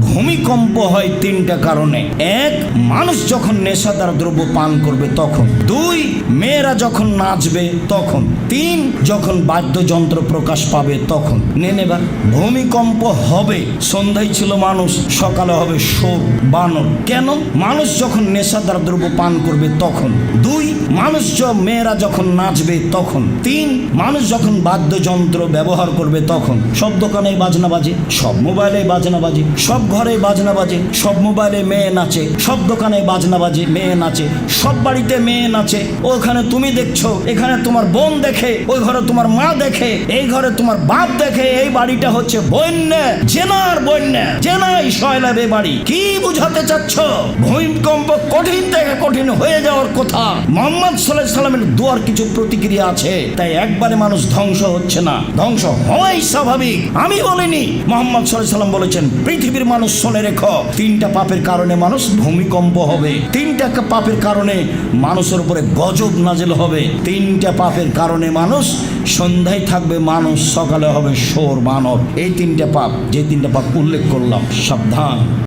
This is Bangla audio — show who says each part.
Speaker 1: ভূমিকম্প হয় তিনটা কারণে। এক, মানুষ যখন নেশাদার দ্রব্য পান করবে তখন। দুই, মেয়েরা যখন নাচবে তখন। তিন, যখন বাদ্যযন্ত্র প্রকাশ পাবে তখন। নেন এবার, ভূমিকম্প হবে, সন্ধ্যায় ছিল মানুষ, সকালে হবে সোর বানর। কেন? মানুষ যখন নেশাদার দ্রব্য পান করবে তখন। দুই, মানুষ মেয়েরা যখন নাচবে তখন। তিন, মানুষ যখন বাদ্যযন্ত্র ব্যবহার করবে তখন। সব দোকানে বাজনা বাজে, সব মোবাইলে বাজনা বাজে, সব ঘরে বাজনা বাজে, সব মোবাইলে মেয়ে নাচে, সব দোকানে বাজনা বাজে, মেয়ে নাচে, সব বাড়িতে মেয়ে নাচে। ওখানে তুমি দেখছ, এখানে তোমার বোন দেখে, ওই ঘরে তোমার মা দেখে, এই ঘরে তোমার বাপ দেখে, এই বাড়িটা হচ্ছে বন্যা। জেনার বন্যা, জেনাই শয়লাবে বাড়ি। কি বুঝাতে চাচ্ছ? ভূমিকম্প কঠিন থেকে কঠিন হয়ে যাওয়ার কথা। মোহাম্মদ সাল্লাহ সাল্লামের দুয়ার কিছু প্রতিক্রিয়া আছে, তাই একবারে মানুষ ধ্বংস হচ্ছে না। ধ্বংস হওয়াই স্বাভাবিক। আমি বলিনি, মোহাম্মদ সাল্লাহ সাল্লাম বলেছেন, পৃথিবীর মানুষ শোনে রেখো, তিনটা পাপের কারণে মানুষ ভূমিকম্প হবে। তিনটা পাপের কারণে মানুষের উপরে গজব নাজেল হবে। তিনটা পাপের কারণে মানুষ সন্ধ্যায় থাকবে, মানুষ সকালে হবে সোর মানব। এই তিনটা পাপ, যে তিনটা পাপ উল্লেখ করলাম, সাবধান।